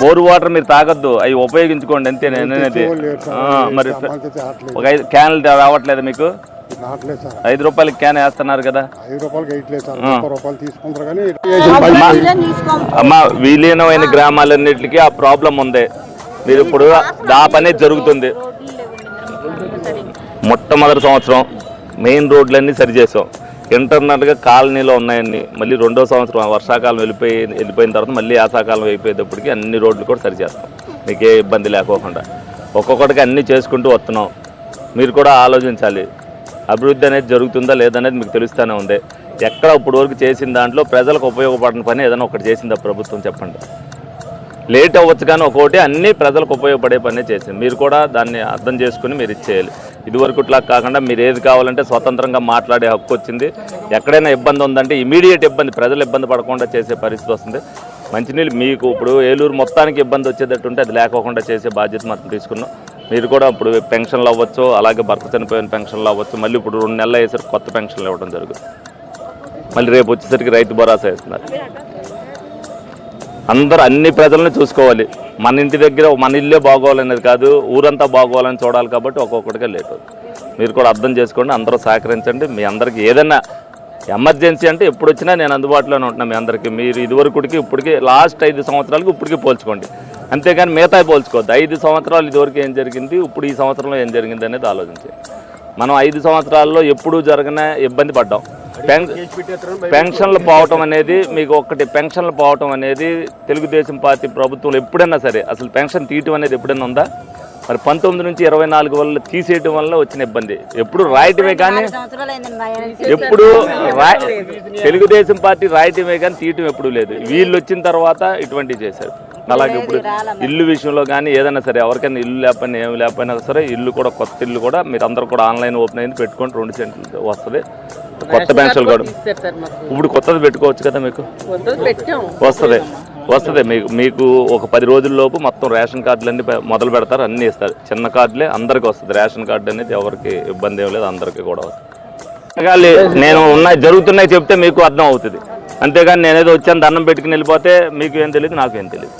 Bore water మీరు తాగొద్దు. అవి ఉపయోగించుకోండి అంతే నేననేది మరి ఒక ఐదు క్యాన్లు రావట్లేదు మీకు? ఐదు రూపాయలకి క్యాన్ వేస్తున్నారు కదా. అమ్మ విలీనమైన గ్రామాలన్నిటికీ ఆ ప్రాబ్లం ఉంది. మీరు ఇప్పుడు ఆ పనే జరుగుతుంది. మొట్టమొదటి సంవత్సరం మెయిన్ రోడ్లన్నీ సరి చేసాం ఇంటర్నల్గా కాలనీలో ఉన్నాయండి. మళ్ళీ రెండో సంవత్సరం వర్షాకాలం వెళ్ళిపోయి వెళ్ళిపోయిన తర్వాత మళ్ళీ ఆశాకాలం అయిపోయేటప్పటికి అన్ని రోడ్లు కూడా సరిచేస్తాం. మీకు ఏ ఇబ్బంది లేకోకుండా. ఒక్కొక్కటికి అన్నీ చేసుకుంటూ వస్తున్నాం. మీరు కూడా ఆలోచించాలి. అభివృద్ధి అనేది జరుగుతుందా లేదనేది మీకు తెలుస్తూనే ఉంది. ఎక్కడ ఇప్పుడు వరకు చేసిన దాంట్లో ప్రజలకు ఉపయోగపడిన పని ఏదైనా ఒకటి చేసిందా ప్రభుత్వం చెప్పండి. లేట్ అవ్వచ్చు కానీ ఒక్కోటి అన్నీ ప్రజలకు ఉపయోగపడే పనే చేసింది. మీరు కూడా దాన్ని అర్థం చేసుకుని మీరు ఇచ్చేయాలి ఇదివరకు ఇట్లా కాకుండా మీరు ఏది కావాలంటే స్వతంత్రంగా మాట్లాడే హక్కు వచ్చింది. ఎక్కడైనా ఇబ్బంది ఉందంటే ఇమీడియట్ ఇబ్బంది ప్రజలు ఇబ్బంది పడకుండా చేసే పరిస్థితి వస్తుంది. మంచినీళ్ళు మీకు ఇప్పుడు ఏలూరు మొత్తానికి ఇబ్బంది వచ్చేటట్టు ఉంటే అది లేకోకుండా చేసే బాధ్యత మాత్రం తీసుకున్నాం. మీరు కూడా ఇప్పుడు పెన్షన్లు అవ్వచ్చు అలాగే భర్త చనిపోయిన పెన్షన్లు అవ్వచ్చు మళ్ళీ ఇప్పుడు రెండు నెలలు అయ్యేసరికి కొత్త పెన్షన్లు ఇవ్వడం జరుగుతుంది. మళ్ళీ రేపు వచ్చేసరికి రైతు భరోసా ఇస్తున్నారు. అందరూ అన్ని ప్రజలను చూసుకోవాలి. మన ఇంటి దగ్గర మన ఇల్లే బాగోవాలనేది కాదు. ఊరంతా బాగోవాలని చూడాలి కాబట్టి ఒక్కొక్కటిగా లేట్ మీరు కూడా అర్థం చేసుకోండి అందరూ సహకరించండి. మీ అందరికీ ఏదైనా ఎమర్జెన్సీ అంటే ఎప్పుడు వచ్చినా నేను అందుబాటులోనే ఉంటున్నాను మీ అందరికీ. మీరు ఇదివరకుడికి ఇప్పటికి లాస్ట్ ఐదు సంవత్సరాలకు ఇప్పటికి పోల్చుకోండి. అంతేగాని మిగతా పోల్చుకోవద్దు. ఐదు సంవత్సరాలు ఇదివరకు ఏం జరిగింది ఇప్పుడు ఈ సంవత్సరంలో ఏం జరిగింది అనేది ఆలోచించి మనం ఐదు సంవత్సరాల్లో ఎప్పుడూ జరగన ఇబ్బంది పడ్డాం. పెన్షన్లు పోవటం అనేది మీకు ఒకటి పెన్షన్లు పోవటం అనేది తెలుగుదేశం పార్టీ ప్రభుత్వంలో ఎప్పుడైనా సరే అసలు పెన్షన్ తీయటం అనేది ఎప్పుడైనా ఉందా? మరి పంతొమ్మిది నుంచి ఇరవై నాలుగు వల్ల తీసేయటం వల్ల వచ్చిన ఇబ్బంది. ఎప్పుడు రాయటమే కానీ ఎప్పుడు రా తెలుగుదేశం పార్టీ రాయటమే కానీ తీయటం ఎప్పుడు లేదు. వీళ్ళు వచ్చిన తర్వాత ఇటువంటివి చేశారు. అలాగే ఇప్పుడు ఇల్లు విషయంలో కానీ ఏదైనా సరే ఎవరికైనా ఇల్లు లేకపోయినా ఏమి లేకపోయినా సరే ఇల్లు కూడా కొత్త ఇల్లు కూడా మీరు అందరూ కూడా ఆన్లైన్ ఓపెన్ అయింది పెట్టుకొని రెండు సెంట్లు వస్తుంది. కొత్త పెన్షన్లు కూడా ఇప్పుడు కొత్తది పెట్టుకోవచ్చు కదా మీకు? వస్తుంది. వస్తుంది. మీకు మీకు ఒక పది రోజుల లోపు మొత్తం రేషన్ కార్డులు అన్ని పె- మొదలు పెడతారు అన్నీ ఇస్తారు. చిన్న కార్డులే అందరికీ వస్తుంది. రేషన్ కార్డు అనేది ఎవరికి ఇబ్బంది ఏం లేదు అందరికీ కూడా వస్తుంది. నేను ఉన్నాయి జరుగుతున్నాయి చెప్తే మీకు అర్థం అవుతుంది. అంతేగాని నేనేదో వచ్చాను దండం పెట్టుకుని వెళ్ళిపోతే మీకు ఏం తెలియదు నాకు ఏం తెలియదు